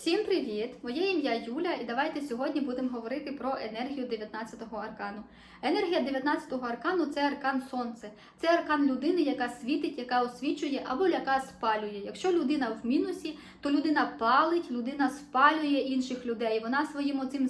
Всім привіт! Моє ім'я Юля, і давайте сьогодні будемо говорити про енергію 19-го аркану. Енергія 19-го аркану це аркан сонце. Це аркан людини, яка світить, яка освічує або яка спалює. Якщо людина в мінусі, то людина палить, людина спалює інших людей. Вона своїм оцим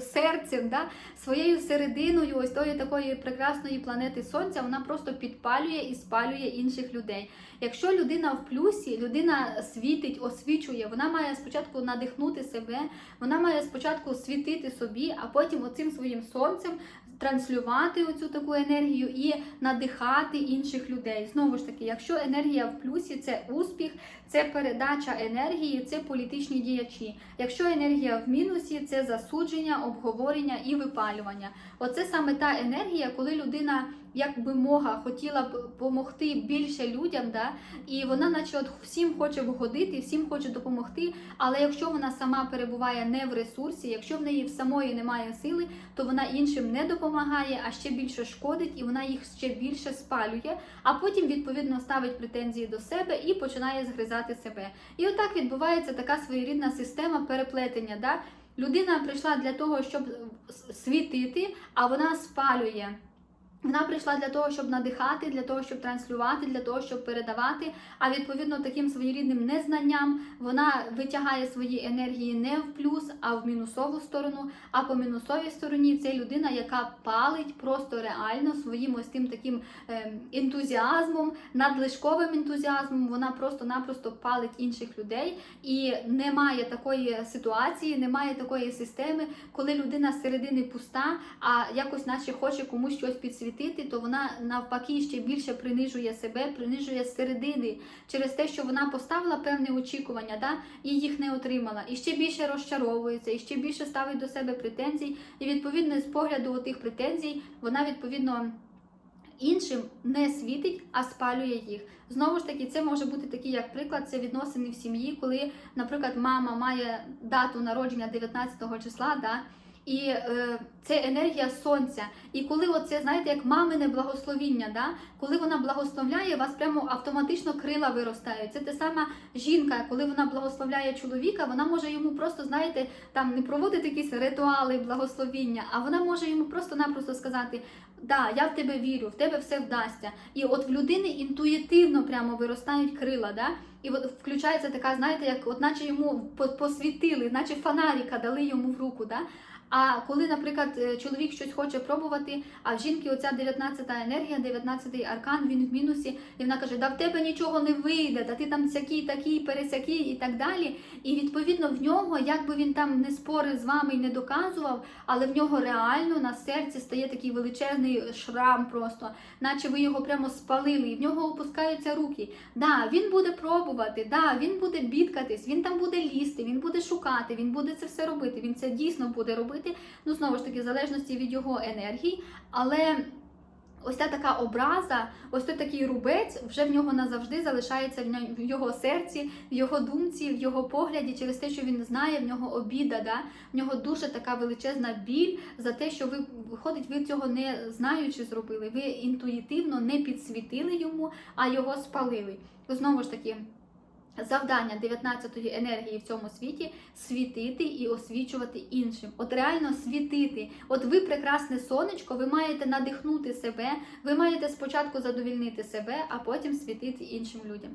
серцем, да, своєю серединою, ось тої такої прекрасної планети Сонця, вона просто підпалює і спалює інших людей. Якщо людина в плюсі, людина світить, освічує, вона має спочатку надихнути себе, вона має спочатку світити собі, а потім оцим своїм сонцем транслювати оцю таку енергію і надихати інших людей. Знову ж таки, якщо енергія в плюсі, це успіх, це передача енергії, це політичні діячі. Якщо енергія в мінусі, це засудження, обговорення і випалювання. Оце саме та енергія, коли людина як би мога хотіла б допомогти більше людям, да? і вона, наче от всім хоче вгодити, всім хоче допомогти. Але якщо вона сама перебуває не в ресурсі, якщо в неї в самої немає сили, то вона іншим не допомагає, а ще більше шкодить, і вона їх ще більше спалює. А потім відповідно ставить претензії до себе і починає згризати себе. І отак відбувається така своєрідна система переплетення. Да? Людина прийшла для того, щоб світити, а вона спалює. Вона прийшла для того, щоб надихати, для того, щоб транслювати, для того, щоб передавати. А відповідно таким своєрідним незнанням вона витягає свої енергії не в плюс, а в мінусову сторону. А по мінусовій стороні це людина, яка палить просто реально своїм ось тим таким е, ентузіазмом, надлишковим ентузіазмом. Вона просто-напросто палить інших людей. І немає такої ситуації, немає такої системи, коли людина з середини пуста, а якось наче хоче комусь щось підсвітити світити, то вона навпаки ще більше принижує себе, принижує середини через те, що вона поставила певне очікування, да, і їх не отримала. І ще більше розчаровується, і ще більше ставить до себе претензій. І відповідно з погляду тих претензій вона відповідно. Іншим не світить, а спалює їх. Знову ж таки, це може бути такий, як приклад, це відносини в сім'ї, коли, наприклад, мама має дату народження 19 числа, да, і е, це енергія сонця. І коли оце, знаєте, як мамине благословіння, да? коли вона благословляє, у вас прямо автоматично крила виростають. Це те сама жінка, коли вона благословляє чоловіка, вона може йому просто, знаєте, там не проводити якісь ритуали благословіння, а вона може йому просто-напросто сказати: Да, я в тебе вірю, в тебе все вдасться. І от в людини інтуїтивно прямо виростають крила. Да? І от включається така, знаєте, як от наче йому посвітили, наче фонарика дали йому в руку. Да? А коли, наприклад, е, чоловік щось хоче пробувати, а в жінки оця 19-та енергія, 19-й аркан, він в мінусі, і вона каже, да в тебе нічого не вийде, да ти там всякий, такий, пересякий і так далі. І відповідно в нього, як би він там не спорив з вами і не доказував, але в нього реально на серці стає такий величезний шрам, просто, наче ви його прямо спалили, і в нього опускаються руки. Да, він буде пробувати, да, він буде бідкатись, він там буде лізти, він буде шукати, він буде це все робити. Він це дійсно буде робити робити. Ну, знову ж таки, в залежності від його енергії. Але ось ця така образа, ось той такий рубець вже в нього назавжди залишається в його серці, в його думці, в його погляді, через те, що він знає, в нього обіда. Да? В нього дуже така величезна біль за те, що ви виходить, ви цього не знаючи зробили. Ви інтуїтивно не підсвітили йому, а його спалили. Знову ж таки. Завдання 19-ї енергії в цьому світі світити і освічувати іншим. От реально світити. От ви прекрасне сонечко, ви маєте надихнути себе, ви маєте спочатку задовільнити себе, а потім світити іншим людям.